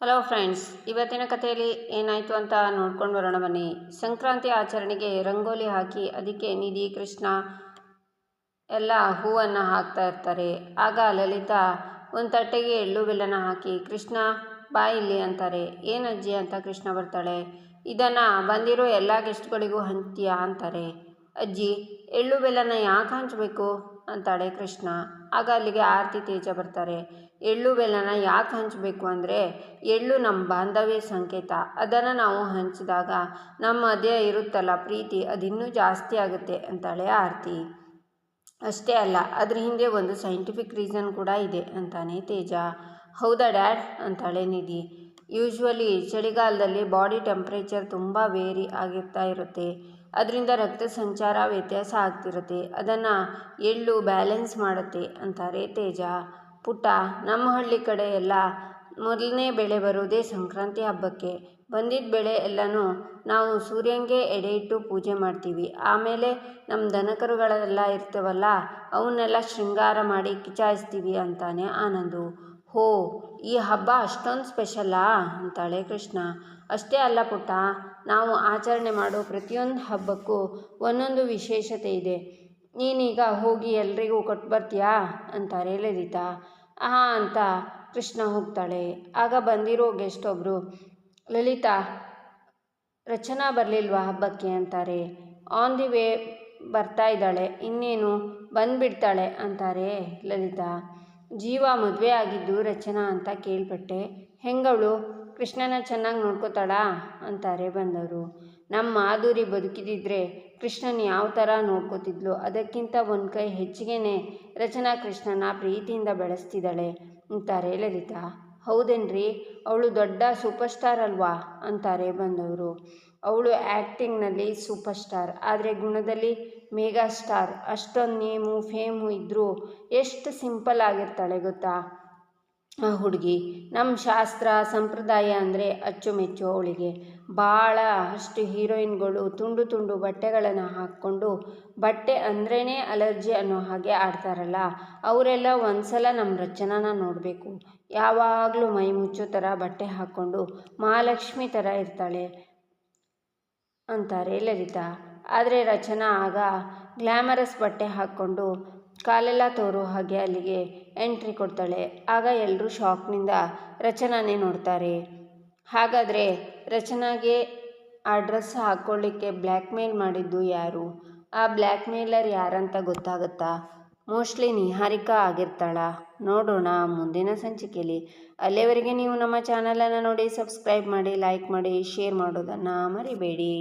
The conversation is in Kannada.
ಹಲೋ ಫ್ರೆಂಡ್ಸ್ ಇವತ್ತಿನ ಕಥೆಯಲ್ಲಿ ಏನಾಯಿತು ಅಂತ ನೋಡ್ಕೊಂಡು ಬರೋಣ ಬನ್ನಿ. ಸಂಕ್ರಾಂತಿ ಆಚರಣೆಗೆ ರಂಗೋಲಿ ಹಾಕಿ ಅದಕ್ಕೆ ನಿಧಿ, ಕೃಷ್ಣ ಎಲ್ಲ ಹೂವನ್ನು ಹಾಕ್ತಾ ಇರ್ತಾರೆ. ಆಗ ಲಲಿತಾ, ಒಂದು ತಟ್ಟೆಗೆ ಎಳ್ಳು ಬೆಲ್ಲನ ಹಾಕಿ, ಕೃಷ್ಣ ಬಾ ಇಲ್ಲಿ ಅಂತಾರೆ. ಏನಜ್ಜಿ ಅಂತ ಕೃಷ್ಣ ಬರ್ತಾಳೆ? ಇದನ್ನು ಬಂದಿರೋ ಎಲ್ಲ ಗೆಸ್ಟ್ಗಳಿಗೂ ಹಂಚ್ತೀಯಾ ಅಂತಾರೆ. ಅಜ್ಜಿ, ಎಳ್ಳು ಬೆಲ್ಲನ ಯಾಕೆ ಹಂಚಬೇಕು? ಅಂತಾಳೆ ಕೃಷ್ಣ. ಆಗ ಅಲ್ಲಿಗೆ ಆರತಿ ತೇಜ ಬರ್ತಾರೆ. ಎಳ್ಳು ಬೆಲ್ಲನ ಯಾಕೆ ಹಂಚಬೇಕು ಅಂದರೆ, ಎಳ್ಳು ನಮ್ಮ ಬಾಂಧವ್ಯ ಸಂಕೇತ. ಅದನ್ನು ನಾವು ಹಂಚಿದಾಗ ನಮ್ಮ ಅದೇ ಇರುತ್ತಲ್ಲ ಪ್ರೀತಿ, ಅದಿನ್ನೂ ಜಾಸ್ತಿ ಆಗುತ್ತೆ ಅಂತಾಳೆ ಆರತಿ. ಅಷ್ಟೇ ಅಲ್ಲ, ಅದ್ರ ಹಿಂದೆ ಒಂದು ಸೈಂಟಿಫಿಕ್ ರೀಸನ್ ಕೂಡ ಇದೆ ಅಂತಾನೆ ತೇಜ. ಹೌದಾ ಡ್ಯಾಡ್? ಅಂತಾಳೆ ನಿಧಿ. ಯೂಶ್ವಲಿ ಚಳಿಗಾಲದಲ್ಲಿ ಬಾಡಿ ಟೆಂಪ್ರೇಚರ್ ತುಂಬ ವೇರಿ ಆಗಿರ್ತಾ ಇರುತ್ತೆ. ಅದರಿಂದ ರಕ್ತ ಸಂಚಾರ ವ್ಯತ್ಯಾಸ ಆಗ್ತಿರುತ್ತೆ. ಅದನ್ನು ಎಳ್ಳು ಬ್ಯಾಲೆನ್ಸ್ ಮಾಡುತ್ತೆ ಅಂತಾರೆ ತೇಜ. ಪುಟ್ಟ, ನಮ್ಮ ಹಳ್ಳಿ ಕಡೆ ಎಲ್ಲ ಮೊದಲನೇ ಬೆಳೆ ಬರೋದೇ ಸಂಕ್ರಾಂತಿ ಹಬ್ಬಕ್ಕೆ. ಬಂದಿದ್ದ ಬೆಳೆ ಎಲ್ಲನೂ ನಾವು ಸೂರ್ಯಂಗೆ ಎಡೆ ಇಟ್ಟು ಪೂಜೆ ಮಾಡ್ತೀವಿ. ಆಮೇಲೆ ನಮ್ಮ ದನಕರುಗಳೆಲ್ಲ ಇರ್ತವಲ್ಲ, ಅವನ್ನೆಲ್ಲ ಶೃಂಗಾರ ಮಾಡಿ ಕಿಚಾಯಿಸ್ತೀವಿ ಅಂತಾನೆ ಆನಂದು. ಹೋ, ಈ ಹಬ್ಬ ಅಷ್ಟೊಂದು ಸ್ಪೆಷಲ್ಲಾ ಅಂತಾಳೆ ಕೃಷ್ಣ. ಅಷ್ಟೇ ಅಲ್ಲ ಪುಟ್ಟ, ನಾವು ಆಚರಣೆ ಮಾಡೋ ಪ್ರತಿಯೊಂದು ಹಬ್ಬಕ್ಕೂ ಒಂದೊಂದು ವಿಶೇಷತೆ ಇದೆ. ನೀನೀಗ ಹೋಗಿ ಎಲ್ರಿಗೂ ಕೊಟ್ಟು ಬರ್ತೀಯಾ? ಅಂತಾರೆ ಲಲಿತಾ. ಹಾಂ ಅಂತ ಕೃಷ್ಣ ಹೋಗ್ತಾಳೆ. ಆಗ ಬಂದಿರೋ ಗೆಸ್ಟ್ ಒಬ್ಬರು ಲಲಿತಾ, ರಚನಾ ಬರಲಿಲ್ವಾ ಹಬ್ಬಕ್ಕೆ? ಅಂತಾರೆ. ಆನ್ ದಿ ವೇ ಬರ್ತಾ ಇದ್ದಾಳೆ. ಇನ್ನೇನು ಬಂದುಬಿಡ್ತಾಳೆ? ಅಂತಾರೆ ಲಲಿತಾ. ಜೀವ ಮದುವೆ ಆಗಿದ್ದು ರಚನಾ ಅಂತ ಕೇಳ್ಪಟ್ಟೆ. ಹೆಂಗವಳು? ಕೃಷ್ಣನ ಚೆನ್ನಾಗಿ ನೋಡ್ಕೋತಾಳಾ? ಅಂತಾರೆ ಬಂದವರು. ನಮ್ಮ ಮಾಧುರಿ ಬದುಕಿದಿದ್ರೆ ಕೃಷ್ಣನ್ ಯಾವ ಥರ ನೋಡ್ಕೋತಿದ್ಲು? ಅದಕ್ಕಿಂತ ಒಂದು ಕೈ ಹೆಚ್ಚಿಗೆನೆ ರಚನಾ ಕೃಷ್ಣನ ಪ್ರೀತಿಯಿಂದ ಬೆಳೆಸ್ತಿದ್ದಾಳೆ, ಅಂತಾರೆ ಲಲಿತಾ. ಹೌದೇನ್ರಿ? ಅವಳು ದೊಡ್ಡ ಸೂಪರ್ ಸ್ಟಾರ್ ಅಲ್ವಾ? ಅಂತಾರೆ ಬಂದವರು. ಅವಳು ಆ್ಯಕ್ಟಿಂಗ್ನಲ್ಲಿ ಸೂಪರ್ ಸ್ಟಾರ್ ಆದರೆ ಗುಣದಲ್ಲಿ ಮೇಗಾ ಸ್ಟಾರ್. ಅಷ್ಟೊಂದು ನೇಮು, ಫೇಮು ಇದ್ದರೂ ಎಷ್ಟು ಸಿಂಪಲ್ ಆಗಿರ್ತಾಳೆ ಗೊತ್ತಾ? ಆ ಹುಡುಗಿ. ನಮ್ಮ ಶಾಸ್ತ್ರ, ಸಂಪ್ರದಾಯ ಅಂದರೆ ಅಚ್ಚುಮೆಚ್ಚು ಅವಳಿಗೆ. ಭಾಳ ಅಷ್ಟು ಹೀರೋಯಿನ್ಗಳು ತುಂಡು ತುಂಡು ಬಟ್ಟೆಗಳನ್ನು ಹಾಕ್ಕೊಂಡು ಬಟ್ಟೆ ಅಂದ್ರೇ ಅಲರ್ಜಿ ಅನ್ನೋ ಹಾಗೆ ಆಡ್ತಾರಲ್ಲ, ಅವರೆಲ್ಲ ಒಂದ್ಸಲ ನಮ್ಮ ರಚನಾನ ನೋಡಬೇಕು. ಯಾವಾಗಲೂ ಮೈ ಮುಚ್ಚೋ ಥರ ಬಟ್ಟೆ ಹಾಕ್ಕೊಂಡು ಮಹಾಲಕ್ಷ್ಮಿ ಥರ ಇರ್ತಾಳೆ ಅಂತಾರೆ ಲಲಿತಾ. ಆದರೆ ರಚನಾ ಆಗ ಗ್ಲ್ಯಾಮರಸ್ ಬಟ್ಟೆ ಹಾಕ್ಕೊಂಡು ಕಾಲೆಲ್ಲ ತೋರೋ ಹಾಗೆ ಅಲ್ಲಿಗೆ ಎಂಟ್ರಿ ಕೊಡ್ತಾಳೆ. ಆಗ ಎಲ್ಲರೂ ಶಾಕ್ನಿಂದ ರಚನಾನೇ ನೋಡ್ತಾರೆ. ಹಾಗಾದರೆ ರಚನಾಗೆ ಆ ಡ್ರೆಸ್ ಹಾಕ್ಕೊಳ್ಳಿಕ್ಕೆ ಬ್ಲ್ಯಾಕ್ ಮೇಲ್ ಮಾಡಿದ್ದು ಯಾರು? ಆ ಬ್ಲ್ಯಾಕ್ ಮೇಲರ್ ಯಾರಂತ ಗೊತ್ತಾಗುತ್ತಾ? ಮೋಸ್ಟ್ಲಿ ನಿಹಾರಿಕಾ ಆಗಿರ್ತಾಳ. ನೋಡೋಣ, ಮುಂದಿನ ಸಂಚಿಕೆಯಲ್ಲಿ ಅಲ್ಲಿವರೆಗೆ ನೀವು ನಮ್ಮ ಚಾನಲನ್ನು ನೋಡಿ ಸಬ್ಸ್ಕ್ರೈಬ್ ಮಾಡಿ ಲೈಕ್ ಮಾಡಿ ಶೇರ್ ಮಾಡೋದನ್ನು ಮರಿಬೇಡಿ.